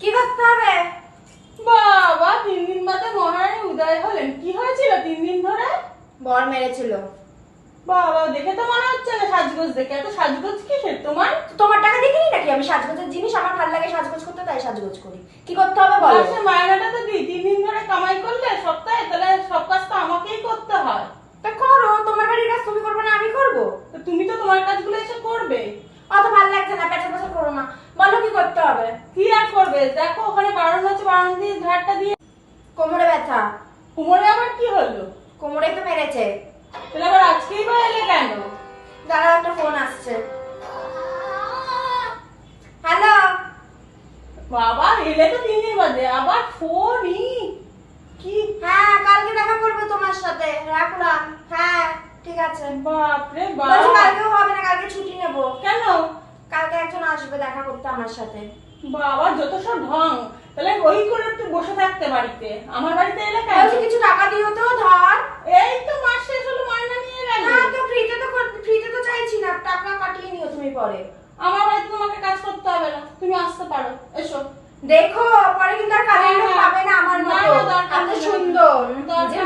কি করতে হবে? বাবা তিন দিন বাদে মহারানী উদয় হলেন। কি হয়েছিল তিন দিন ধরে? বর মেরেছিল। বাবা দেখে তো মনে হচ্ছে না সাজগোজ দেখে। এত সাজগোজ কিসের তোমার? তোমার টাকা দেখিনি নাকি? আমি সাজগোজের জিনিস আমার ভালো লাগে সাজগোজ করতে তাই সাজগোজ করি। কি করতে হবে বলো? মাসে মায়নাটা তো দিই। তিন দিন ধরে কামাই করলে সপ্তাহে তাহলে সব কাজ তো আমাকেই করতে হয়। তা করো তোমার বাড়ির কাজ তুমি করবে না আমি করব। তো তুমি তো তোমার কাজগুলো এসে করবে। অত ভালো লাগছে না পেঁচা পেঁচা করো না বলো কি করতে হবে। কি আর করবে? দেখো ওখানে বারণ হচ্ছে বারণ দিয়ে ধারটা দিয়ে কোমরে ব্যথা। কোমরে আবার কি হলো? কোমরেই তো মেরেছে। তাহলে আবার আজকেই বা এলে কেন? দাঁড়াও একটা ফোন আসছে। হ্যালো বাবা এলে তো তিন দিন বাদে। আবার ফোনই কি? হ্যাঁ কালকে দেখা করব তোমার সাথে। রাখলাম। হ্যাঁ ঠিক আছে। বাপরে বাপ আসবে দেখা করতে আমার সাথে। বাবা যত সব ঢং। তাহলে ওই করে তুই বসে থাকতে বাড়িতে। আমার বাড়িতে এলে কেন? কিছু টাকা দিও তো ধর। এই তো মাস শেষ হলো মাইনা নিয়ে গেল। না তো ফ্রিতে তো ফ্রিতে তো চাইছি না টাকা কাটিয়ে নিও তুমি পরে। আমার বাড়িতে তোমাকে কাজ করতে হবে না তুমি আসতে পারো। এসো। দেখো পরে কিন্তু আর কাজের লোক হ্যাঁ, হ্যাঁ। পাবে না আমার মতো। এত সুন্দর। যে